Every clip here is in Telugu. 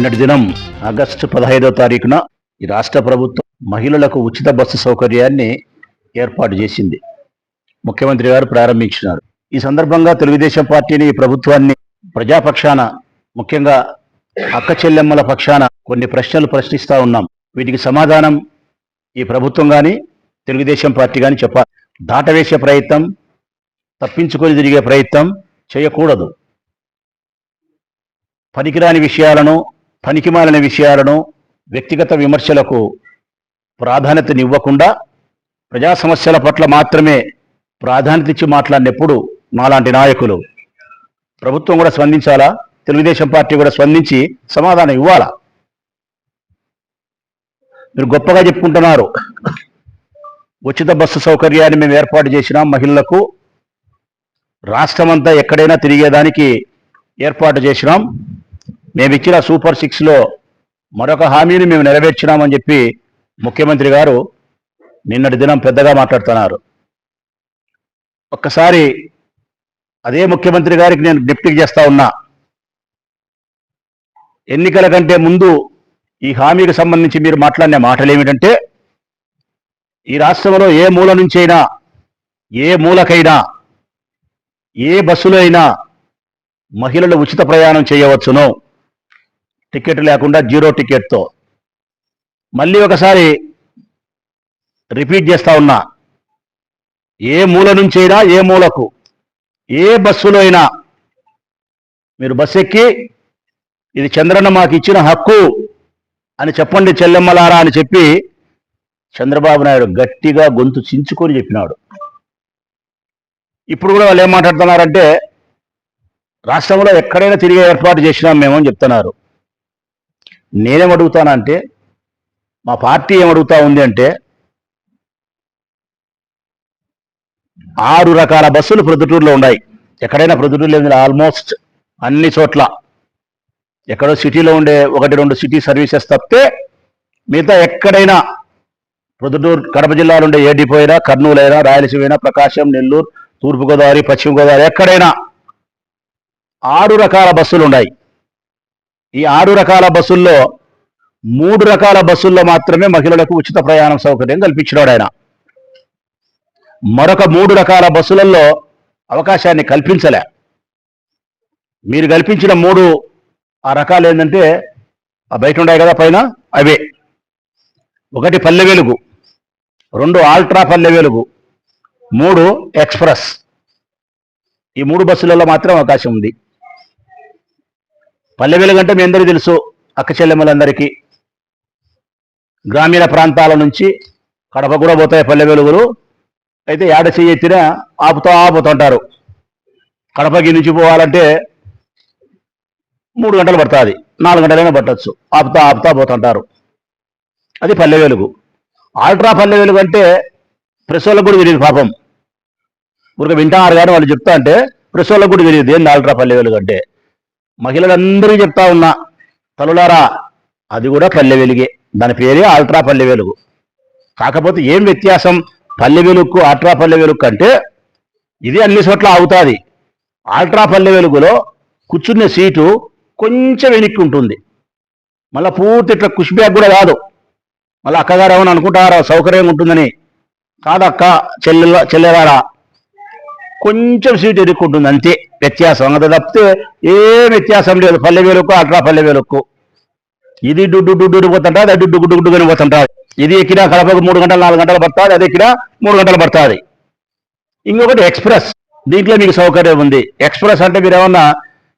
నిన్నటి దినం ఆగస్టు పదహైదో తారీఖున ఈ రాష్ట్ర ప్రభుత్వం మహిళలకు ఉచిత బస్సు సౌకర్యాన్ని ఏర్పాటు చేసింది. ముఖ్యమంత్రి గారు ప్రారంభించినారు. ఈ సందర్భంగా తెలుగుదేశం పార్టీని ఈ ప్రభుత్వాన్ని ప్రజాపక్షాన ముఖ్యంగా అక్క చెల్లెమ్మల పక్షాన కొన్ని ప్రశ్నలు ప్రశ్నిస్తా ఉన్నాం. వీటికి సమాధానం ఈ ప్రభుత్వం కానీ తెలుగుదేశం పార్టీ కానీ చెప్పాలి. దాటవేసే ప్రయత్నం తప్పించుకొని తిరిగే ప్రయత్నం చేయకూడదు. పనికిరాని విషయాలను పనికిమాలిన విషయాలను వ్యక్తిగత విమర్శలకు ప్రాధాన్యతనివ్వకుండా ప్రజా సమస్యల పట్ల మాత్రమే ప్రాధాన్యత ఇచ్చి మాట్లాడినప్పుడు మాలాంటి నాయకులు ప్రభుత్వం కూడా స్పందించాలా? తెలుగుదేశం పార్టీ కూడా స్పందించి సమాధానం ఇవ్వాలా? మీరు గొప్పగా చెప్పుకుంటున్నారు. ఉచిత బస్సు సౌకర్యాన్ని మేము ఏర్పాటు చేసినాం మహిళలకు రాష్ట్రమంతా ఎక్కడైనా తిరిగేదానికి ఏర్పాటు చేసినాం. మేము ఇచ్చిన సూపర్ సిక్స్లో మరొక హామీని మేము నెరవేర్చినామని చెప్పి ముఖ్యమంత్రి గారు నిన్నటి దినం పెద్దగా మాట్లాడుతున్నారు. ఒక్కసారి అదే ముఖ్యమంత్రి గారికి నేను డిప్టీ చేస్తా ఉన్నా. ఎన్నికల కంటే ముందు ఈ హామీకి సంబంధించి మీరు మాట్లాడిన మాటలు ఏమిటంటే ఈ రాష్ట్రంలో ఏ మూల నుంచైనా ఏ మూలకైనా ఏ బస్సులో అయినా మహిళలు ఉచిత ప్రయాణం చేయవచ్చును. టికెట్ లేకుండా జీరో టికెట్తో. మళ్ళీ ఒకసారి రిపీట్ చేస్తా ఉన్నా. ఏ మూల నుంచైనా ఏ మూలకు ఏ బస్సులో అయినా మీరు బస్సు ఎక్కి ఇది చంద్రన్న మాకు ఇచ్చిన హక్కు అని చెప్పండి చెల్లెమ్మలారా అని చెప్పి చంద్రబాబు నాయుడు గట్టిగా గొంతు చించుకొని చెప్పినాడు. ఇప్పుడు కూడా వాళ్ళు ఏం మాట్లాడుతున్నారంటే రాష్ట్రంలో ఎక్కడైనా తిరిగే ఏర్పాటు చేసినాం మేము అని చెప్తున్నారు. నేనేమడుగుతానంటే మా పార్టీ ఏం అడుగుతా ఉంది అంటే ఆరు రకాల బస్సులు ప్రొద్దుటూరులో ఉన్నాయి. ఎక్కడైనా ప్రొద్దుటూరులో ఉంది ఆల్మోస్ట్ అన్ని చోట్ల. ఎక్కడో సిటీలో ఉండే ఒకటి రెండు సిటీ సర్వీసెస్ తప్పితే మిగతా ఎక్కడైనా ప్రొద్దుటూరు కడప జిల్లాలో ఉండే ఏ డిపో అయినా కర్నూలు అయినా రాయలసీమ అయినా ప్రకాశం నెల్లూరు తూర్పుగోదావరి పశ్చిమ గోదావరి ఎక్కడైనా ఆరు రకాల బస్సులు ఉన్నాయి. ఈ ఆరు రకాల బస్సుల్లో మూడు రకాల బస్సుల్లో మాత్రమే మహిళలకు ఉచిత ప్రయాణం సౌకర్యం కల్పించినాడు ఆయన. మరొక మూడు రకాల బస్సులలో అవకాశాన్ని కల్పించలే. మీరు కల్పించిన మూడు ఆ రకాలు ఏంటంటే ఆ బయట ఉన్నాయి కదా పైన? అవే. ఒకటి పల్లె వెలుగు రెండు ఆల్ట్రా పల్లె వెలుగు మూడు ఎక్స్ప్రెస్. ఈ మూడు బస్సులలో మాత్రం అవకాశం ఉంది. పల్లె వెలుగు మీ అందరికీ తెలుసు అక్క చెల్లెమ్మలందరికీ. గ్రామీణ ప్రాంతాల నుంచి కడప కూడా పోతాయి పల్లె వెలుగులు అయితే ఏడ చెయ్యి ఆపుతా ఆపుతుంటారు కడపకి నుంచి పోవాలంటే మూడు గంటలు పడుతుంది నాలుగు గంటలైనా పట్టచ్చు. ఆపుతా ఆపుతా పోతుంటారు అది పల్లె వెలుగు ఆల్ట్రా పల్లె వెలుగు అంటే ప్రెస్ వాళ్ళకు కూడా తెలియదు పాపం. ఊరికి వింటారు కానీ వాళ్ళు చెప్తా అంటే ప్రెస్ వాళ్ళకు కూడా తెలియదు ఏంది ఆల్ట్రా పల్లె వెలుగు అంటే. మహిళలందరికీ చెప్తా ఉన్నా తలులారా అది కూడా పల్లె వెలుగే. దాని పేరే ఆల్ట్రా పల్లె వెలుగు. కాకపోతే ఏం వ్యత్యాసం? పల్లె వెలుగుకు ఆల్ట్రా పల్లె వెలుగు అంటే ఇది అన్ని చోట్ల అవుతుంది ఆల్ట్రా పల్లె వెలుగులో కూర్చునే సీటు కొంచెం వెనక్కి ఉంటుంది మళ్ళీ పూర్తి ఇట్లా కుష్ బ్యాగ్ కూడా కాదు. మళ్ళీ అక్కగారు ఏమని అనుకుంటారా? సౌకర్యంగా ఉంటుందని. కాదక్క చెల్లెల చెల్లెలారా కొంచెం సీట్ ఎదుర్కొంటుంది అంతే. వ్యత్యాసం. అంత తప్పితే ఏం వ్యత్యాసం లేదు. పల్లె వేలకు అట్లా పల్లె వేలకు. ఇది డుడ్డు డుడ్డు పోతుంటుంది అది డుడ్డు గుడ్డు అని పోతుంటా ఇది ఎక్కినా కడపకు మూడు గంటలు నాలుగు గంటలు పడుతుంది అది ఎక్కినా మూడు గంటలు పడుతుంది. ఇంకొకటి ఎక్స్ప్రెస్. దీంట్లో మీకు సౌకర్యం ఉంది. ఎక్స్ప్రెస్ అంటే మీరు ఏమన్నా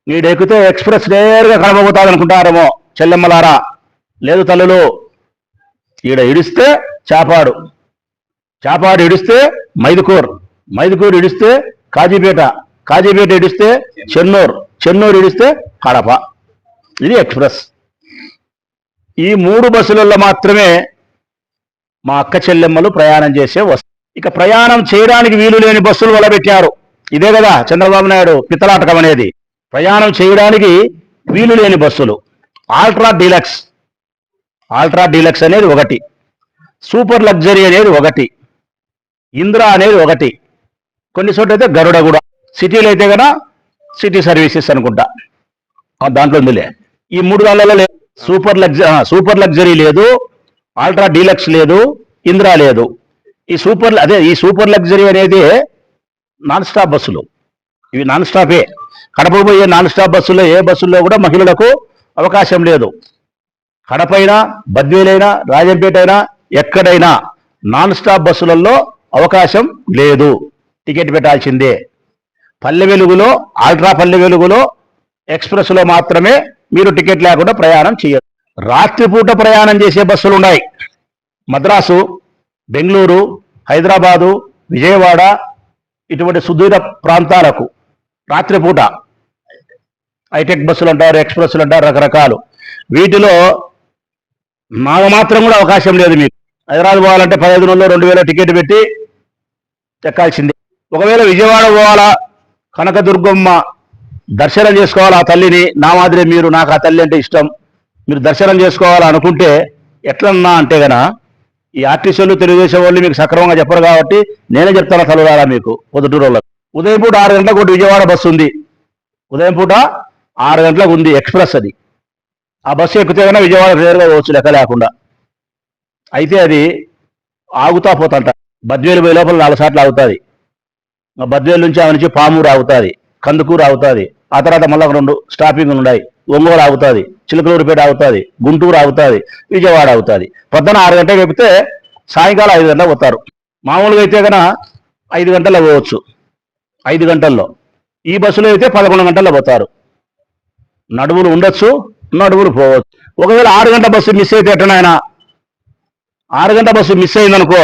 మీరు ఎక్కితే ఎక్స్ప్రెస్ నేరుగా కడప అనుకుంటారేమో చెల్లెమ్మలారా. లేదు తల్లులు ఈడ ఇడిస్తే చాపాడు. చాపాడు ఇడిస్తే మైదుకూరు. మైదుకూరు ఇడిస్తే కాజీపేట కాజీపేట ఇడిస్తే చెన్నూరు చెన్నూరు ఇడిస్తే కడప. ఇది ఎక్స్ప్రెస్. ఈ మూడు బస్సులలో మాత్రమే మా అక్క చెల్లెమ్మలు ప్రయాణం చేసే వస్తు ఇక ప్రయాణం చేయడానికి వీలు లేని బస్సులు వలబెట్టారు. ఇదే కదా చంద్రబాబు నాయుడు పిత్తలాటకం అనేది. ప్రయాణం చేయడానికి వీలు లేని బస్సులు. Ultra deluxe. ఆల్ట్రా డీలక్స్ అనేది ఒకటి. సూపర్ లగ్జరీ అనేది ఒకటి. ఇంద్ర అనేది ఒకటి. కొన్ని చోట్ల అయితే గరుడ కూడా. సిటీలో అయితే కదా సిటీ సర్వీసెస్ అనుకుంటా. దాంట్లో ఉందిలే. ఈ మూడు దానిలలో లేదు. సూపర్ లగ్జరీ సూపర్ లగ్జరీ లేదు. అల్ట్రా డీలక్స్ లేదు. ఇంద్రా లేదు. ఈ సూపర్ అదే ఈ సూపర్ లగ్జరీ అనేది నాన్ స్టాప్ బస్సులు. ఇవి నాన్ స్టాపే కడప పోయే నాన్ స్టాప్ బస్సులో ఏ బస్సుల్లో కూడా మహిళలకు అవకాశం లేదు. కడపైనా బద్వేలైనా రాజంపేట అయినా ఎక్కడైనా నాన్ స్టాప్ బస్సులలో అవకాశం లేదు. టికెట్ పెట్టాల్సిందే. పల్లె వెలుగులో ఆల్ట్రా పల్లె వెలుగులో ఎక్స్ప్రెస్లో మాత్రమే మీరు టికెట్ లేకుండా ప్రయాణం చేయరు రాత్రిపూట ప్రయాణం చేసే బస్సులు ఉన్నాయి. మద్రాసు బెంగళూరు హైదరాబాదు విజయవాడ ఇటువంటి సుదూర ప్రాంతాలకు రాత్రిపూట హైటెక్ బస్సులు అంటారు ఎక్స్ప్రెస్లు అంటారు రకరకాలు. వీటిలో నాకు మాత్రం కూడా అవకాశం లేదు మీకు. హైదరాబాద్ పోవాలంటే పదహైదు రెండు వేల టికెట్ పెట్టి ఎక్కాల్సిందే. ఒకవేళ విజయవాడ పోవాలా కనకదుర్గమ్మ దర్శనం చేసుకోవాలా ఆ తల్లిని? నా మాదిరి మీరు నాకు ఆ తల్లి అంటే ఇష్టం. మీరు దర్శనం చేసుకోవాలి అనుకుంటే ఎట్లన్నా అంటే గన ఈ ఆర్టీసీలు తెలుగుదేశం వాళ్ళు మీకు సక్రమంగా చెప్పరు కాబట్టి నేనే చెప్తాను తలవారా మీకు పొద్దుటూరు వాళ్ళకి ఉదయం పూట ఆరు గంటలకు ఒకటి విజయవాడ బస్సు ఉంది. ఉదయం పూట ఆరు గంటలకు ఉంది ఎక్స్ప్రెస్ అది. ఆ బస్సు ఎక్కితే కన్నా విజయవాడ నేరుగా పోవచ్చు లెక్క లేకుండా. అయితే అది ఆగుతా పోతంట. బద్వేలు పోయే లోపల నాలుగు సార్లు ఆగుతుంది. బద్వేలు నుంచి ఆమె నుంచి పామూరు ఆగుతుంది కందుకూరు ఆగుతుంది ఆ తర్వాత మళ్ళీ ఒక రెండు స్టాపింగ్లు ఉన్నాయి. ఒంగోలు ఆగుతుంది చిలకలూరుపేట ఆగుతుంది గుంటూరు ఆగుతుంది విజయవాడ ఆగుతుంది. పొద్దున ఆరు గంటలకు చెప్తే సాయంకాలం ఐదు గంటలకు పోతారు. మామూలుగా అయితే కనుక ఐదు గంటల్లో పోవచ్చు. ఐదు గంటల్లో. ఈ బస్సులో అయితే పదకొండు గంటల్లో పోతారు. నడువులు ఉండొచ్చు నడువులు పోవచ్చు. ఒకవేళ ఆరు గంటల బస్సు మిస్ అయితే ఎట్టనైనా ఆరు గంటల బస్సు మిస్ అయిందనుకో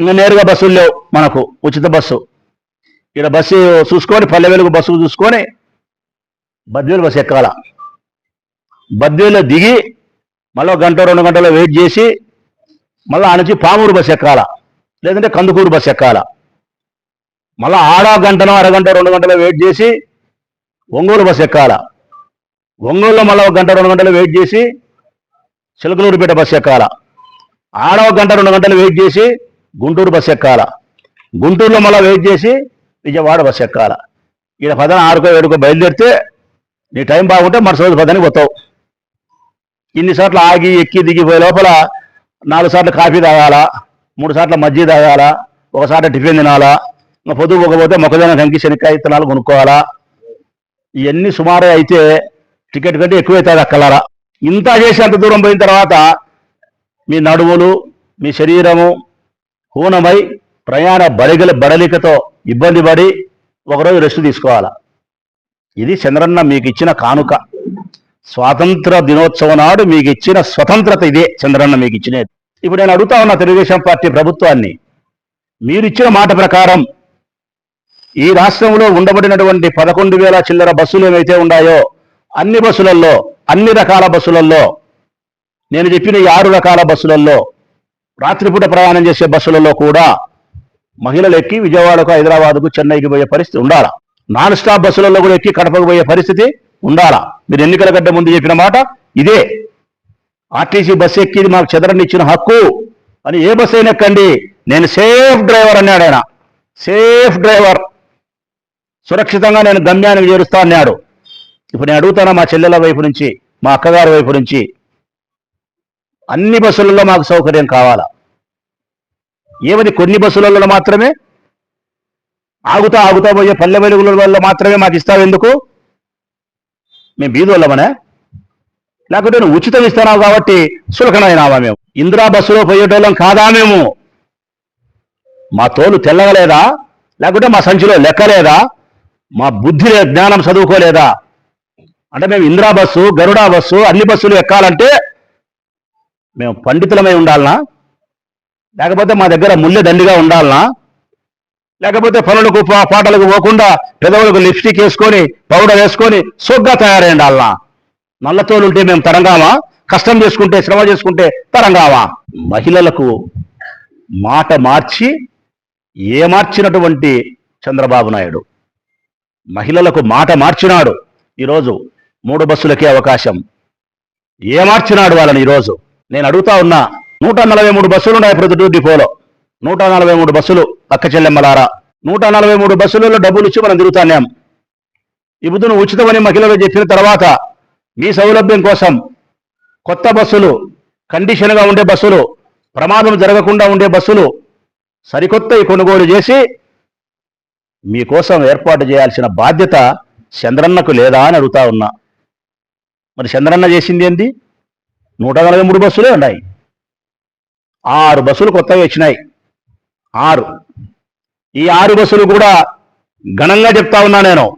ఇంకా నేరుగా బస్సులు లేవు మనకు ఉచిత బస్సు. ఇక్కడ బస్సు చూసుకొని పల్లె వెలుగు బస్సు చూసుకొని బద్వేలు బస్సు ఎక్కాల. బద్వేలో దిగి మళ్ళీ ఒక గంట రెండు గంటలు వెయిట్ చేసి మళ్ళీ ఆ నుంచి పామూరు బస్సు ఎక్కాల. లేదంటే కందుకూరు బస్సు ఎక్కాల. మళ్ళీ ఆడ గంటనో అరగంట రెండు గంటల వెయిట్ చేసి ఒంగోలు బస్సు ఎక్కాల. ఒంగోలులో మళ్ళీ ఒక గంట రెండు గంటలు వెయిట్ చేసి చిలకలూరుపేట బస్సు ఎక్కాల. ఆడ ఒక గంట రెండు గంటలు వెయిట్ చేసి గుంటూరు బస్సు ఎక్కాల. గుంటూరులో మళ్ళీ వెయిట్ చేసి విజయవాడ బస్సు ఎక్కాల. ఈడ పదన ఆరుకో ఏడుకో బయలుదేరితే నీ టైం బాగుంటే మరుసటి రోజు పదని పోతావు. ఇన్నిసార్లు ఆగి ఎక్కి దిగిపోయే లోపల నాలుగు సార్లు కాఫీ తాగాలా మూడు సార్లు మజ్జి తాగాలా ఒకసారి టిఫిన్ తినాలా ఇంకా పొద్దు పోకపోతే మొక్కజొన్న కంకి శనక్కాయ విత్తనాలు కొనుక్కోవాలా. ఇవన్నీ సుమారే అయితే టికెట్ కంటే ఎక్కువైతుంది అక్కలారా. ఇంత చేసి అంత దూరం పోయిన తర్వాత మీ నడువులు మీ శరీరము హూనమై ప్రయాణ బడిగల బడలికతో ఇబ్బంది పడి ఒకరోజు రెస్ట్ తీసుకోవాలా? ఇది చంద్రన్న మీకు ఇచ్చిన కానుక. స్వాతంత్ర దినోత్సవం నాడు మీకు ఇచ్చిన స్వతంత్రత ఇదే చంద్రన్న మీకు ఇచ్చినది ఇప్పుడు నేను అడుగుతా ఉన్న తెలుగుదేశం పార్టీ ప్రభుత్వాన్ని. మీరు ఇచ్చిన మాట ప్రకారం ఈ రాష్ట్రంలో ఉండబడినటువంటి పదకొండు వేల చిల్లర బస్సులు ఏవైతే ఉన్నాయో అన్ని బస్సులలో అన్ని రకాల బస్సులలో నేను చెప్పిన ఈ ఆరు రకాల బస్సులలో రాత్రిపూట ప్రయాణం చేసే బస్సులలో కూడా మహిళలు ఎక్కి విజయవాడకు హైదరాబాద్కు చెన్నైకి పోయే పరిస్థితి ఉండాలా. నాన్ స్టాప్ బస్సులలో కూడా ఎక్కి కడపకు పోయే పరిస్థితి ఉండాలా. మీరు ఎన్నికల గడ్డ ముందు చెప్పిన మాట ఇదే. ఆర్టీసీ బస్సు ఎక్కిది మాకు చెదరని ఇచ్చిన హక్కు అని ఏ బస్సు అయినా ఎక్కండి. నేను సేఫ్ డ్రైవర్ అన్నాడు ఆయన. Safe driver. సురక్షితంగా నేను గమ్యానికి చేరుస్తా అన్నాడు. ఇప్పుడు నేను అడుగుతాను మా చెల్లెల వైపు నుంచి మా అక్కగారి వైపు నుంచి? అన్ని బస్సులలో మాకు సౌకర్యం కావాలా? ఏమని కొన్ని బస్సులలో మాత్రమే? ఆగుతా ఆగుతా పోయే పల్లె వెలుగుల వల్ల మాత్రమే మాకు ఇస్తావు ఎందుకు? మేము బీదోళ్ళమనే? లేకపోతే నువ్వు ఉచితం ఇస్తున్నావు కాబట్టి సులకనైనావా మేము. ఇందిరా బస్సులో పోయేటోళ్ళం కాదా మేము? మా తోలు తెల్లగలేదా? లేకుంటే మా సంచిలో లెక్కలేదా? మా బుద్ధి జ్ఞానం చదువుకోలేదా? అంటే మేము ఇందిరా బస్సు గరుడా బస్సు అన్ని బస్సులు ఎక్కాలంటే మేము పండితులమై ఉండాలనా? లేకపోతే మా దగ్గర ముల్లె దండిగా ఉండాలనా? లేకపోతే పనులకు పా- పాటలకు పోకుండా పెదవులకు లిప్స్టిక్ వేసుకొని పౌడర్ వేసుకొని సొగ్గా తయారై ఉండాలనా? నల్లతోలుంటే మేము తరంగామా? కష్టం చేసుకుంటే శ్రమ చేసుకుంటే తరంగామా? మహిళలకు మాట మార్చి ఏమార్చినటువంటి చంద్రబాబు నాయుడు? మహిళలకు మాట మార్చినాడు ఈరోజు. మూడు బస్సులకే అవకాశం. ఏమార్చినాడు వాళ్ళని ఈరోజు? నేను అడుగుతా ఉన్నా నూట నలభై మూడు బస్సులు ఉన్నాయి ప్రొద్దుటూరు డిపోలో. నూట నలభై మూడు బస్సులు అక్క చెల్లెమ్మలారా. నూట నలభై మూడు బస్సులలో డబ్బులు ఇచ్చి మనం తిరుగుతాన్నాం. ఈ బుద్ధును ఉచితమని మహిళలు చెప్పిన తర్వాత మీ సౌలభ్యం కోసం కొత్త బస్సులు కండిషన్గా ఉండే బస్సులు ప్రమాదం జరగకుండా ఉండే బస్సులు సరికొత్తవి కొనుగోలు చేసి మీకోసం ఏర్పాటు చేయాల్సిన బాధ్యత చంద్రన్నకు లేదా అని అడుగుతా ఉన్నా. మరి చంద్రన్న చేసింది ఏంది? నూట నలభై మూడు బస్సులే ఉన్నాయి. ఆరు బస్సులు కొత్తవి వచ్చినాయి. ఆరు. ఈ ఆరు బస్సులు కూడా ఘనంగా చెప్తా ఉన్నా నేను.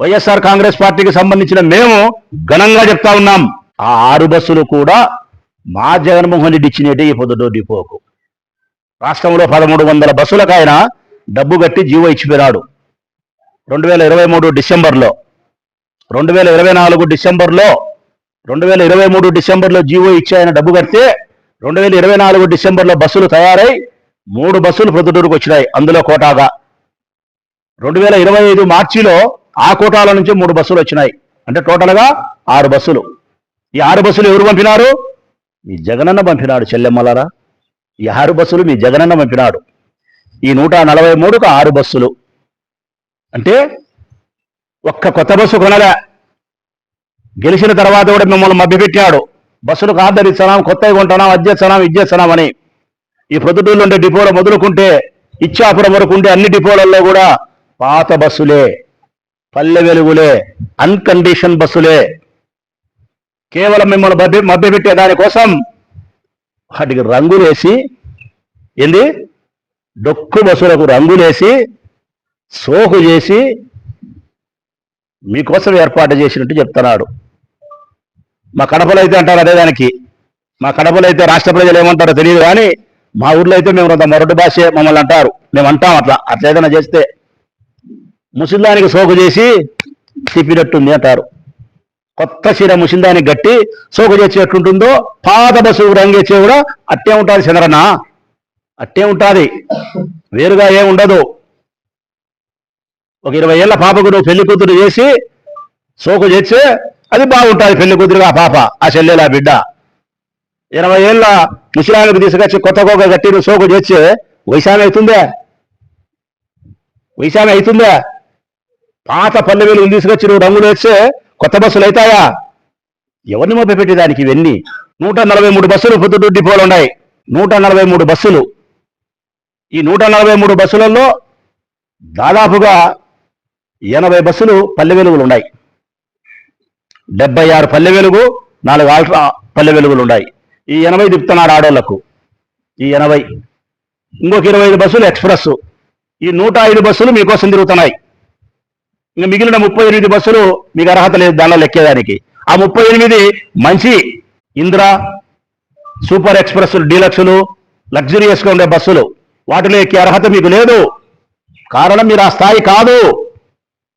వైఎస్ఆర్ కాంగ్రెస్ పార్టీకి సంబంధించిన మేము ఘనంగా చెప్తా ఉన్నాం. ఆ ఆరు బస్సులు కూడా మా జగన్మోహన్ రెడ్డి ఇచ్చినట్టు ఈ పొద్దుటూరు డిపోకు. రాష్ట్రంలో పదమూడు వందల బస్సులకు ఆయన డబ్బు కట్టి జీవో ఇచ్చిపోయినాడు. రెండు వేల ఇరవై మూడు డిసెంబర్లో. రెండు వేల ఇరవై నాలుగు డిసెంబర్లో రెండు వేల ఇరవై మూడు డిసెంబర్లో జీవో ఇచ్చి ఆయన డబ్బు కడితే రెండు వేల ఇరవై నాలుగు డిసెంబర్లో బస్సులు తయారై మూడు బస్సులు ప్రొద్దుటూరుకు వచ్చినాయి. అందులో కోటాగా. రెండు వేల ఇరవై ఐదు మార్చిలో ఆ కోటాల నుంచి మూడు బస్సులు వచ్చినాయి. అంటే టోటల్గా ఆరు బస్సులు. ఈ ఆరు బస్సులు ఎవరు పంపినారు? మీ జగనన్న పంపినాడు చెల్లెమ్మలారా. ఈ ఆరు బస్సులు మీ జగనన్న పంపినాడు. ఈ నూట నలభై మూడుకు ఆరు బస్సులు. అంటే ఒక్క కొత్త బస్సు కొనలే. గెలిచిన తర్వాత కూడా మిమ్మల్ని మభ్యపెట్టాడు బస్సులకు ఆర్డర్ ఇస్తున్నాం కొత్తవి కొంటున్నాం అది చేస్తున్నాం ఇది చేస్తున్నామని ఈ ప్రొద్దుటూరులో ఉండే డిపోలో మొదలుకుంటే ఇచ్చాపురం వరకు ఉండే అన్ని డిపోలలో కూడా పాత బస్సులే పల్లె వెలుగులే అన్కండిషన్ బస్సులే. కేవలం మిమ్మల్ని మభ్య మభ్యపెట్టే దానికోసం వాటికి రంగులేసి ఏంది? డొక్కు బస్సులకు రంగులేసి సోకు చేసి మీకోసం ఏర్పాటు చేసినట్టు చెప్తున్నాడు. మా కడపలో అయితే అంటారు అదే దానికి. మా కడపలో అయితే రాష్ట్ర ప్రజలు ఏమంటారో తెలియదు కానీ మా ఊర్లో అయితే మేము అంత మొరటి భాషే మమ్మల్ని అంటారు. మేము అంటాం అట్లా. అట్లా ఏదైనా చేస్తే ముసిందానికి సోకు చేసి తిప్పినట్టుంది అంటారు. కొత్త చీర ముసిందానికి గట్టి సోకు చేసి ఎట్లుంటుందో పాత బస్సు రంగేచ్చే కూడా అట్టే ఉంటుంది చంద్రన్న. అట్టే ఉంటుంది. వేరుగా ఏం ఉండదు. ఒక ఇరవై ఏళ్ళ పాపకు నువ్వు పెళ్ళి కూతురు చేసి సోకు చేస్తే అది బాగుంటుంది పెళ్ళి కూతురుగా పాప ఆ చెల్లెల ఆ బిడ్డ. ఇరవై ఏళ్ళ ముసలానికి తీసుకొచ్చి కొత్త కోక కట్టి నువ్వు సోకు చేస్తే వైశామి అవుతుందే? వైశామి అవుతుందే? పాత పల్లె వెలుగులు తీసుకొచ్చి నువ్వు రంగులు వేస్తే కొత్త బస్సులు అవుతాయా? ఎవరిని మభ్యపెట్టేదానికి ఇవన్నీ? నూట నలభై మూడు బస్సులు పొద్దుటూరు డిపోలు ఉన్నాయి. నూట నలభై మూడు బస్సులు. ఈ నూట నలభై మూడు బస్సులలో దాదాపుగా ఎనభై బస్సులు పల్లె వెలుగులు ఉన్నాయి. డెబ్బై ఆరు పల్లె వెలుగు నాలుగు ఆల్ట్రా పల్లె వెలుగులు ఉన్నాయి. ఈ ఎనభై తిప్పుతున్నారు ఆడోళ్ళకు. ఈ ఎనభై. ఇంకొక ఇరవై ఐదు బస్సులు ఎక్స్ప్రెస్ ఈ నూట ఐదు బస్సులు మీకోసం తిరుగుతున్నాయి. ఇంకా మిగిలిన ముప్పై ఎనిమిది బస్సులు మీకు అర్హత లేదు దానిలో లెక్కేదానికి. ఆ ముప్పై ఎనిమిది మంచి ఇందిరా సూపర్ ఎక్స్ప్రెస్ డీలక్స్లు లగ్జరియస్గా ఉండే బస్సులు. వాటిలో ఎక్కే అర్హత మీకు లేదు. కారణం మీరు ఆ స్థాయి కాదు.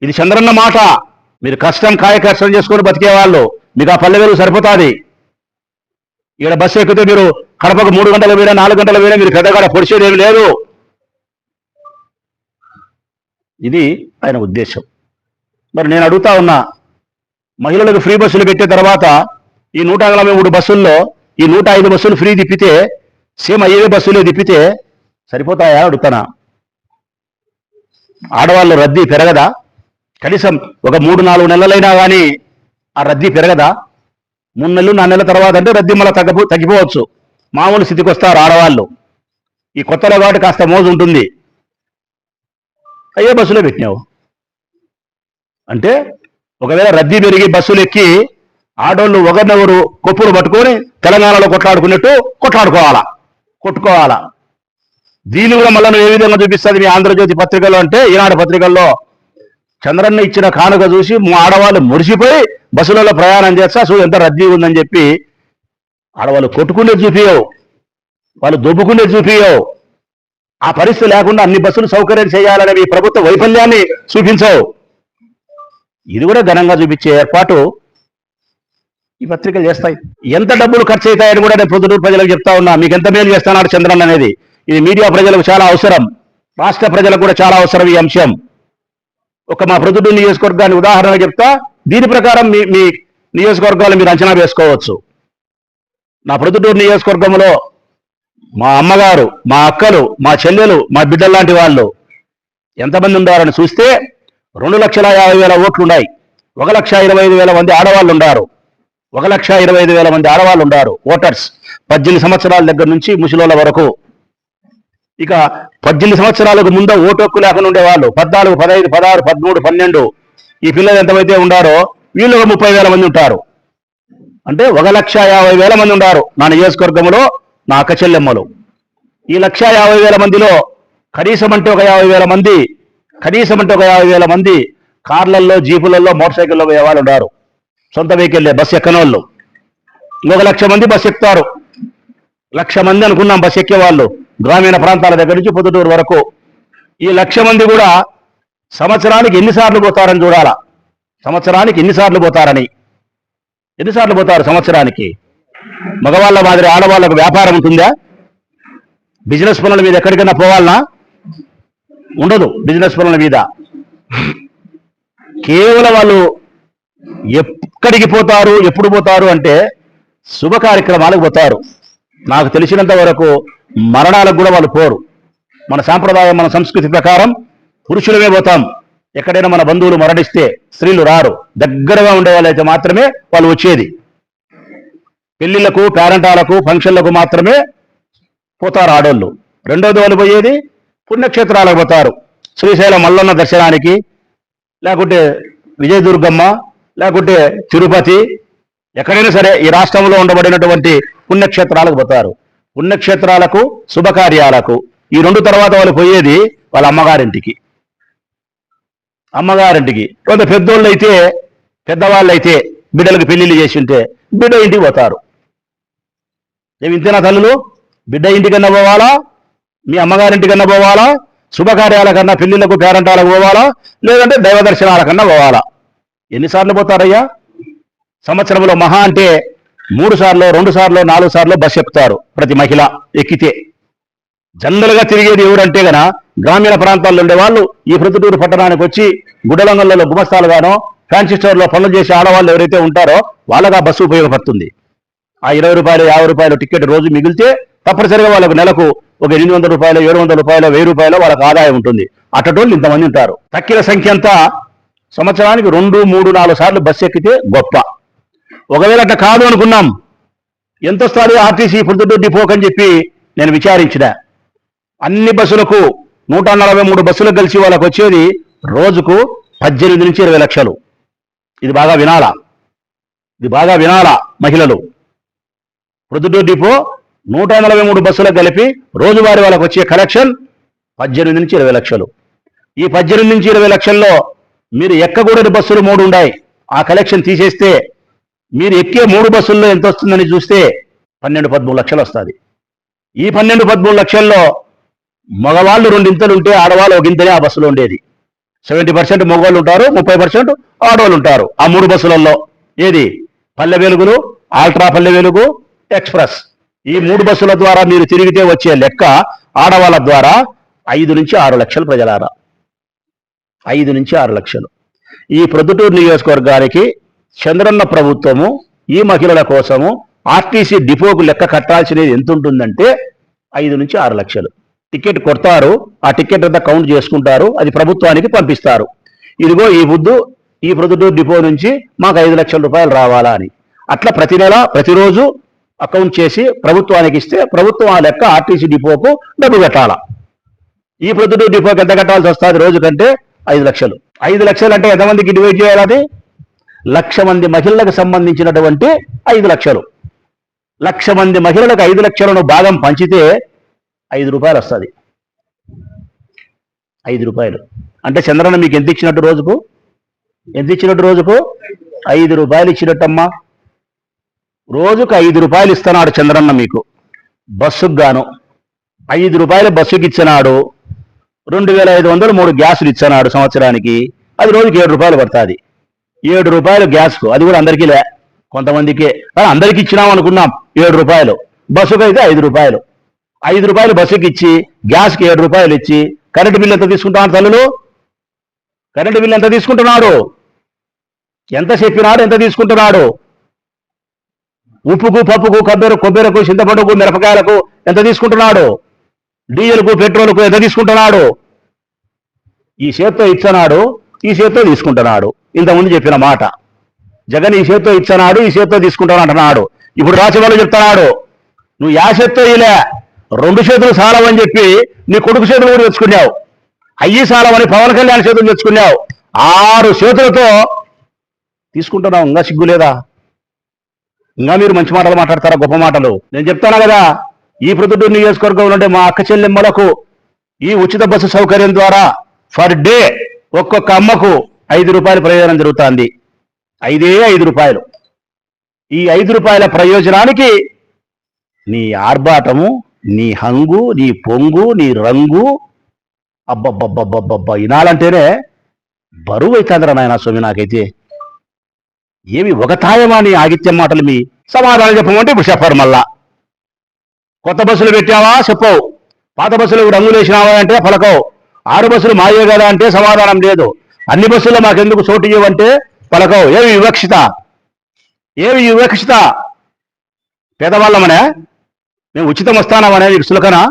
ఇది చంద్రన్న మాట. మీరు కష్టం కాయకష్టం కష్టం చేసుకొని బతికేవాళ్ళు మీకు ఆ పల్లె వెలుగు సరిపోతుంది. ఇక్కడ బస్సు ఎక్కితే మీరు కడపకు మూడు గంటల వేరే నాలుగు గంటల వేరే మీరు పెద్దగాడ పొడిచేది ఏమి లేదు. ఇది ఆయన ఉద్దేశం. మరి నేను అడుగుతా ఉన్నా మహిళలకు ఫ్రీ బస్సులు పెట్టే తర్వాత ఈ నూట నలభై మూడు బస్సుల్లో ఈ నూట ఐదు బస్సులు ఫ్రీ తిప్పితే సేమ్ అయ్యే బస్సులే తిప్పితే సరిపోతాయా అడుగుతానా? ఆడవాళ్ళు రద్దీ పెరగదా? కనీసం ఒక మూడు నాలుగు నెలలైనా కానీ ఆ రద్దీ పెరగదా? మూడు నెలలు నాలుగు నెలల తర్వాత అంటే రద్దీ మళ్ళీ తగ్గపో తగ్గిపోవచ్చు. మామూలు స్థితికి వస్తారు ఆడవాళ్ళు. ఈ కొత్తలో కాబట్టి కాస్త మోజు ఉంటుంది అయ్యే బస్సులో పెట్టినావు. అంటే ఒకవేళ రద్దీ పెరిగి బస్సులు ఎక్కి ఆడోళ్ళు ఒకరినొకరు కొప్పులు పట్టుకొని తెలంగాణలో కొట్లాడుకున్నట్టు కొట్లాడుకోవాలా? కొట్టుకోవాలా? దీన్ని కూడా మళ్ళీ ఏ విధంగా చూపిస్తుంది మీ ఆంధ్రజ్యోతి పత్రికలో అంటే ఈనాడు పత్రికల్లో చంద్రన్న ఇచ్చిన కానుక చూసి మా ఆడవాళ్ళు మురిసిపోయి బస్సులలో ప్రయాణం చేస్తా సో ఎంత రద్దీ ఉందని చెప్పి ఆడవాళ్ళు కొట్టుకునే చూపియవు వాళ్ళు దొబ్బుకునే చూపియవు ఆ పరిస్థితి లేకుండా అన్ని బస్సులు సౌకర్యం చేయాలనే మీ ప్రభుత్వ వైఫల్యాన్ని చూపించవు. ఇది కూడా ఘనంగా చూపించే ఏర్పాటు ఈ పత్రికలు చేస్తాయి. ఎంత డబ్బులు ఖర్చు అవుతాయని కూడా నేను పొద్దుటూరు ప్రజలకు చెప్తా ఉన్నా. మీకు ఎంత మేలు చేస్తున్నాడు చంద్రన్ అనేది. ఇది మీడియా ప్రజలకు చాలా అవసరం. రాష్ట్ర ప్రజలకు కూడా చాలా అవసరం ఈ అంశం. ఒక మా ప్రొద్దుటూరు నియోజకవర్గాన్ని ఉదాహరణగా చెప్తా దీని ప్రకారం మీ మీ నియోజకవర్గాలు మీరు అంచనా వేసుకోవచ్చు. నా ప్రొద్దుటూరు నియోజకవర్గంలో మా అమ్మగారు మా అక్కలు మా చెల్లెలు మా బిడ్డల్లాంటి వాళ్ళు ఎంతమంది ఉన్నారని చూస్తే రెండు లక్షల యాభై వేల ఓట్లు ఉన్నాయి. ఒక లక్ష ఇరవై ఐదు వేల మంది ఆడవాళ్ళు ఉన్నారు. ఒక లక్ష ఇరవై ఐదు వేల మంది ఆడవాళ్ళు ఉన్నారు. ఓటర్స్ పద్దెనిమిది సంవత్సరాల దగ్గర నుంచి ముసలోళ్ళ వరకు ఇక పద్దెనిమిది సంవత్సరాలకు ముందు ఓటు హక్కు లేకుండా ఉండేవాళ్ళు. పద్నాలుగు పదహైదు పదహారు పదమూడు పన్నెండు. ఈ పిల్లలు ఎంతమైతే ఉండారో వీళ్ళు ఒక ముప్పై వేల మంది ఉంటారు. అంటే ఒక లక్ష యాభై వేల మంది ఉన్నారు నా నియోజకవర్గంలో నా అక్క చెల్లెమ్మలు. ఈ లక్ష యాభై వేల మందిలో కనీసం అంటే ఒక యాభై వేల మంది కనీసం అంటే ఒక యాభై వేల మంది కార్లల్లో జీపులలో మోటార్ సైకిల్లో పోయే వాళ్ళు ఉన్నారు సొంత వెహికల్లే బస్సు ఎక్కనోళ్ళు. ఇంకొక లక్ష మంది బస్సు ఎక్కుతారు. లక్ష మంది అనుకున్నాం బస్సు ఎక్కేవాళ్ళు. గ్రామీణ ప్రాంతాల దగ్గర నుంచి పొద్దుటూరు వరకు ఈ లక్ష మంది కూడా సంవత్సరానికి ఎన్నిసార్లు పోతారని చూడాలా? సంవత్సరానికి ఎన్నిసార్లు పోతారని? ఎన్నిసార్లు పోతారు సంవత్సరానికి? మగవాళ్ళ మాదిరి ఆడవాళ్ళకు వ్యాపారం ఉంటుందా? బిజినెస్ పనుల మీద ఎక్కడికైనా పోవాలనా? ఉండదు బిజినెస్ పనుల మీద. కేవలం వాళ్ళు ఎక్కడికి పోతారు ఎప్పుడు పోతారు అంటే శుభ కార్యక్రమాలకు పోతారు. నాకు తెలిసినంత వరకు మరణాలకు కూడా వాళ్ళు పోరు. మన సాంప్రదాయం మన సంస్కృతి ప్రకారం పురుషులమే పోతాం. ఎక్కడైనా మన బంధువులు మరణిస్తే స్త్రీలు రారు. దగ్గరగా ఉండే వాళ్ళైతే మాత్రమే వాళ్ళు వచ్చేది. పెళ్ళిళ్ళకు పేరంటాలకు ఫంక్షన్లకు మాత్రమే పోతారు ఆడోళ్ళు. రెండోది వాళ్ళు పోయేది పుణ్యక్షేత్రాలకు పోతారు. శ్రీశైలం మల్లన్న దర్శనానికి లేకుంటే విజయదుర్గమ్మ లేకుంటే తిరుపతి ఎక్కడైనా సరే ఈ రాష్ట్రంలో ఉండబడినటువంటి పుణ్యక్షేత్రాలకు పోతారు. పుణ్యక్షేత్రాలకు శుభకార్యాలకు. ఈ రెండు తర్వాత వాళ్ళు పోయేది వాళ్ళ అమ్మగారింటికి. అమ్మగారింటికి. కొంత పెద్దోళ్ళు అయితే పెద్దవాళ్ళు అయితే బిడ్డలకు పెళ్ళిళ్ళు చేసి ఉంటే బిడ్డ ఇంటికి పోతారు. ఏమి ఇంతేనా తల్లులు? బిడ్డ ఇంటికన్నా పోవాలా? మీ అమ్మగారింటికన్నా పోవాలా? శుభకార్యాల కన్నా పెళ్ళిళ్ళకు పేరంటాలకు పోవాలా? లేదంటే దైవ దర్శనాల కన్నా పోవాలా? ఎన్నిసార్లు పోతారయ్యా? సంవత్సరంలో మహా అంటే మూడు సార్లు రెండు సార్లు నాలుగు సార్లు బస్సు చెప్తారు ప్రతి మహిళ ఎక్కితే. జనరల్గా తిరిగేది ఎవరంటే గన గ్రామీణ ప్రాంతాల్లో ఉండేవాళ్ళు. ఈ ప్రతిటూరు పట్టణానికి వచ్చి గుడ్డలంగల్లో గుమస్తాలుగానో ఫ్యాన్సీ స్టోర్లో పనులు చేసే ఆడవాళ్ళు ఎవరైతే ఉంటారో వాళ్ళకి ఆ బస్సు ఉపయోగపడుతుంది. ఆ ఇరవై రూపాయలు యాభై రూపాయలు టికెట్ రోజు మిగిలితే తప్పనిసరిగా వాళ్ళకు నెలకు ఒక ఎనిమిది వందల రూపాయలు ఏడు వందల రూపాయలు వెయ్యి రూపాయలు వాళ్ళకి ఆదాయం ఉంటుంది. అట్టటోళ్ళు ఇంతమంది ఉంటారు. తక్కిన సంఖ్య అంతా సంవత్సరానికి రెండు మూడు నాలుగు సార్లు బస్సు ఎక్కితే గొప్ప. ఒకవేళ అట్లా కాదు అనుకున్నాం ఎంత వస్తుంది ఆర్టీసీ పొద్దుటూరు డిపోకి అని చెప్పి నేను విచారించిన. అన్ని బస్సులకు నూట నలభై మూడు బస్సులకు కలిసి వాళ్ళకు వచ్చేది రోజుకు పద్దెనిమిది నుంచి ఇరవై లక్షలు. ఇది బాగా వినాలా ఇది బాగా వినాలా మహిళలు. ప్రొద్దుటూరు డిపో నూట నలభై మూడు బస్సులకు కలిపి రోజువారీ వాళ్ళకు వచ్చే కలెక్షన్ పద్దెనిమిది నుంచి ఇరవై లక్షలు. ఈ పద్దెనిమిది నుంచి ఇరవై లక్షల్లో మీరు ఎక్కకూడని బస్సులు మూడు ఉన్నాయి ఆ కలెక్షన్ తీసేస్తే మీరు ఎక్కే మూడు బస్సుల్లో ఎంత వస్తుందని చూస్తే పన్నెండు పదమూడు లక్షలు వస్తుంది. ఈ పన్నెండు పదమూడు లక్షల్లో మగవాళ్ళు రెండింతలు ఉంటే ఆడవాళ్ళు ఒక ఇంతనే ఆ బస్సులో ఉండేది. సెవెంటీ పర్సెంట్ మగవాళ్ళు ఉంటారు ముప్పై పర్సెంట్ ఆడవాళ్ళు ఉంటారు. ఆ మూడు బస్సులలో ఏది? పల్లె వెలుగులు ఆల్ట్రా పల్లె వెలుగు ఎక్స్ప్రెస్. ఈ మూడు బస్సుల ద్వారా మీరు తిరిగితే వచ్చే లెక్క ఆడవాళ్ళ ద్వారా ఐదు నుంచి ఆరు లక్షలు ప్రజలారా. ఐదు నుంచి ఆరు లక్షలు. ఈ ప్రొద్దుటూరు నియోజకవర్గానికి చంద్రన్న ప్రభుత్వము ఈ మహిళల కోసము ఆర్టీసీ డిపోకు లెక్క కట్టాల్సినది ఎంత ఉంటుందంటే ఐదు నుంచి ఆరు లక్షలు. టికెట్ కొడతారు ఆ టికెట్ అంతా కౌంట్ చేసుకుంటారు అది ప్రభుత్వానికి పంపిస్తారు. ఇదిగో ఈ బుద్ధు ఈ ప్రొద్దుటూరు డిపో నుంచి మాకు ఐదు లక్షల రూపాయలు రావాలా అని. అట్లా ప్రతి నెల ప్రతిరోజు అకౌంట్ చేసి ప్రభుత్వానికి ఇస్తే ప్రభుత్వం ఆ లెక్క ఆర్టీసీ డిపోకు డబ్బు కట్టాలా. ఈ ప్రొద్దుటూరు డిపోకి ఎంత కట్టాల్సి వస్తుంది రోజు కంటే ఐదు లక్షలు. ఐదు లక్షలు అంటే ఎంతమందికి డివైడ్ చేయాలి అది? లక్ష మంది మహిళలకు సంబంధించినటువంటి ఐదు లక్షలు. లక్ష మంది మహిళలకు ఐదు లక్షలను భాగం పంచితే ఐదు రూపాయలు వస్తుంది. ఐదు రూపాయలు. అంటే చంద్రన్న మీకు ఎంత ఇచ్చినట్టు రోజుకు? ఎంత ఇచ్చినట్టు రోజుకు? ఐదు రూపాయలు ఇచ్చినట్టమ్మా. రోజుకు ఐదు రూపాయలు ఇస్తున్నాడు చంద్రన్న మీకు. బస్సుకు గాను ఐదు రూపాయలు బస్సుకి ఇచ్చినాడు. రెండు వేల ఐదు వందలు మూడు గ్యాసులు ఇచ్చినాడు సంవత్సరానికి. అది రోజుకి ఏడు రూపాయలు పడుతుంది. ఏడు రూపాయలు గ్యాస్కు. అది కూడా అందరికీ లే కొంతమందికి. కానీ అందరికి ఇచ్చినాం అనుకున్నాం. ఏడు రూపాయలు. బస్సుకు అయితే ఐదు రూపాయలు. ఐదు రూపాయలు బస్సుకి ఇచ్చి గ్యాస్కి ఏడు రూపాయలు ఇచ్చి కరెంటు బిల్లు ఎంత తీసుకుంటున్నారు తల్లులు? కరెంటు బిల్లు ఎంత తీసుకుంటున్నాడు ఎంత చెప్పినాడు ఎంత తీసుకుంటున్నాడు ఉప్పుకు పప్పుకు కొబ్బరి కొబ్బరికి చింతపండుకు మిరపకాయలకు ఎంత తీసుకుంటున్నాడు? డీజిల్కు పెట్రోల్కు ఎంత తీసుకుంటున్నాడు? ఈ చేత్తో ఇచ్చనాడు ఈ చేత్తో తీసుకుంటున్నాడు. ఇంతకుముందు చెప్పిన మాట. జగన్ ఈ చేత్తో ఇచ్చనాడు ఈ చేత్తో తీసుకుంటాను అంటున్నాడు. ఇప్పుడు రాసేవాళ్ళు చెప్తున్నాడు నువ్వు యా చేత్తో ఇలా రెండు చేతులు సాలవని చెప్పి నీ కొడుకు చేతులు కూడా తెచ్చుకున్నావు. అయ్యి సాలవని పవన్ కళ్యాణ్ చేతులు తెచ్చుకున్నావు. ఆరు చేతులతో తీసుకుంటున్నావు ఇంకా సిగ్గు లేదా? ఇంకా మీరు మంచి మాటలు మాట్లాడతారా గొప్ప మాటలు? నేను చెప్తాను కదా ఈ ప్రొద్దుటూరు నియోజకవర్గంలో ఉండే మా అక్క చెల్లెమ్మలకు ఈ ఉచిత బస్సు సౌకర్యం ద్వారా ఫర్ డే ఒక్కొక్క అమ్మకు ఐదు రూపాయల ప్రయోజనం జరుగుతుంది. ఐదే ఐదు రూపాయలు. ఈ ఐదు రూపాయల ప్రయోజనానికి నీ ఆర్భాటము నీ హంగు నీ పొంగు నీ రంగు అబ్బబ్బబ్బబ్బబ్బబ్బ ఇనాలంటేనే బరువు అవుతుందిరా నాయన స్వామి నాకైతే. ఏమి ఒక తాయమా నీ ఆగిత్యం మాటలు మీ? సమాధానం చెప్పమంటే ఇప్పుడు చెప్పరు మళ్ళా కొత్త బస్సులు పెట్టావా చెప్పవు పాత బస్సులు రంగులు వేసినావా అంటే పలకవు. ఆరు బస్సులు మాయే కదా అంటే సమాధానం లేదు. అన్ని బస్సుల్లో మాకెందుకు చోటు ఇవ్వంటే పలకవు. ఏమి వివక్షిత? ఏమి వివక్షిత? పేదవాళ్ళమనే? మేము ఉచితం వస్తానామనే మీకు సులకన?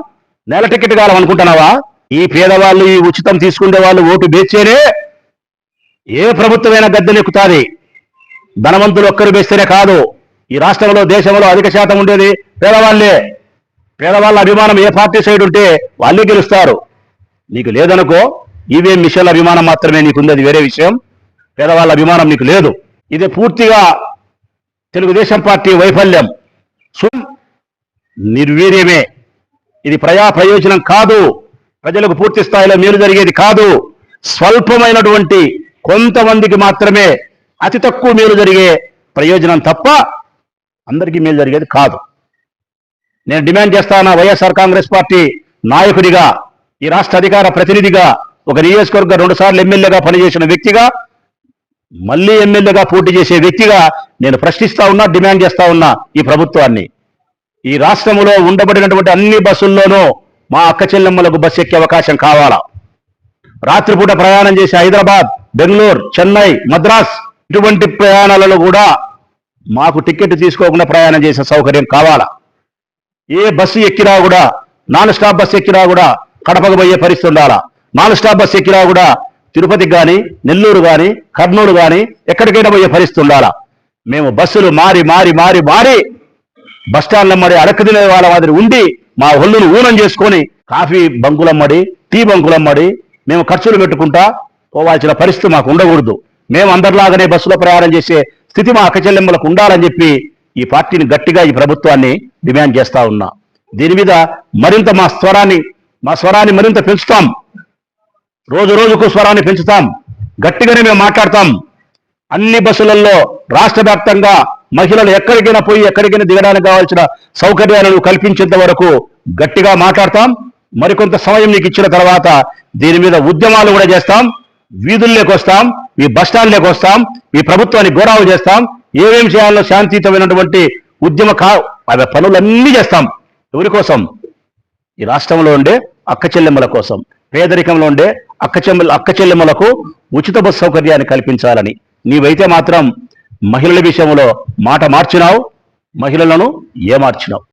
నెల టికెట్ కావాలనుకుంటున్నావా? ఈ పేదవాళ్ళు ఈ ఉచితం తీసుకునే వాళ్ళు ఓటు బేచేనే ఏ ప్రభుత్వమైన గద్దెనెక్కుతాది. ధనవంతులు ఒక్కరు వేస్తేనే కాదు. ఈ రాష్ట్రంలో దేశంలో అధిక శాతం ఉండేది పేదవాళ్ళే. పేదవాళ్ళ అభిమానం ఏ పార్టీ సైడ్ ఉంటే వాళ్ళే గెలుస్తారు. నీకు లేదనుకో ఇదే మిషన్ల అభిమానం మాత్రమే నీకుంది అది వేరే విషయం. పేదవాళ్ళ అభిమానం నీకు లేదు. ఇది పూర్తిగా తెలుగుదేశం పార్టీ వైఫల్యం. సు- నిర్వీర్యమే. ఇది ప్రజా ప్రయోజనం కాదు. ప్రజలకు పూర్తి స్థాయిలో మేలు జరిగేది కాదు. స్వల్పమైనటువంటి కొంతమందికి మాత్రమే అతి తక్కువ మేలు జరిగే ప్రయోజనం తప్ప అందరికీ మేలు జరిగేది కాదు. నేను డిమాండ్ చేస్తాను వైఎస్ఆర్ కాంగ్రెస్ పార్టీ నాయకుడిగా ఈ రాష్ట్ర అధికార ప్రతినిధిగా ఒక నియోజకవర్గ రెండు సార్లు ఎమ్మెల్యేగా పనిచేసిన వ్యక్తిగా మళ్ళీ ఎమ్మెల్యేగా పోటీ చేసే వ్యక్తిగా నేను ప్రశ్నిస్తా ఉన్నా డిమాండ్ చేస్తా ఉన్నా ఈ ప్రభుత్వాన్ని. ఈ రాష్ట్రంలో ఉండబడినటువంటి అన్ని బస్సుల్లోనూ మా అక్క చెల్లెమ్మలకు బస్సు ఎక్కే అవకాశం కావాలా? రాత్రిపూట ప్రయాణం చేసే హైదరాబాద్ బెంగళూరు చెన్నై మద్రాస్ ఇటువంటి ప్రయాణాలలో కూడా మాకు టికెట్ తీసుకోకుండా ప్రయాణం చేసే సౌకర్యం కావాలా? ఏ బస్సు ఎక్కినా కూడా నాన్ స్టాప్ బస్సు ఎక్కినా కూడా కడపకు పోయే పరిస్థితి ఉండాలా? నాన్ స్టాప్ బస్ ఎక్కినా కూడా తిరుపతికి కానీ నెల్లూరు కానీ కర్నూలు కానీ ఎక్కడికైనా పోయే పరిస్థితి ఉండాలా? మేము బస్సులు మారి మారి మారి మారి బస్టాండ్లమ్మడి మరి అడక తినే వాళ్ళ మాదిరి ఉండి మా ఒళ్ళును ఊనం చేసుకొని కాఫీ బంకులమ్మడి టీ బంకులమ్మడి మేము ఖర్చులు పెట్టుకుంటా పోవాల్సిన పరిస్థితి మాకు ఉండకూడదు. మేము అందరిలాగానే బస్సులో ప్రయాణం చేసే స్థితి మా అక్క చెల్లెమ్మలకు ఉండాలని చెప్పి ఈ పార్టీని గట్టిగా ఈ ప్రభుత్వాన్ని డిమాండ్ చేస్తా ఉన్నా. దీని మీద మరింత మా స్వరాన్ని మా స్వరాన్ని మరింత పెంచుతాం. రోజు రోజుకు స్వరాన్ని పెంచుతాం. గట్టిగానే మేము మాట్లాడతాం. అన్ని బస్సులలో రాష్ట్ర వ్యాప్తంగా మహిళలు ఎక్కడికైనా పోయి ఎక్కడికైనా దిగడానికి కావాల్సిన సౌకర్యాలను కల్పించేంత వరకు గట్టిగా మాట్లాడతాం. మరికొంత సమయం నీకు ఇచ్చిన తర్వాత దీని మీద ఉద్యమాలు కూడా చేస్తాం. వీధుల్లోకి వస్తాం. ఈ బస్టాండ్లోకి వస్తాం. ఈ ప్రభుత్వాన్ని గౌరవం చేస్తాం. ఏమేమి చేయాలో శాంతియుతమైనటువంటి ఉద్యమ కా పనులన్నీ చేస్తాం. ఎవరి కోసం? ఈ రాష్ట్రంలో ఉండే అక్క చెల్లెమ్మల కోసం పేదరికంలో ఉండే అక్క అక్కచెల్లెమ్మలకు ఉచిత బస్సు సౌకర్యాన్ని కల్పించాలని. నీవైతే మాత్రం మహిళల విషయంలో మాట మార్చినావు మహిళలను ఏమార్చినావు?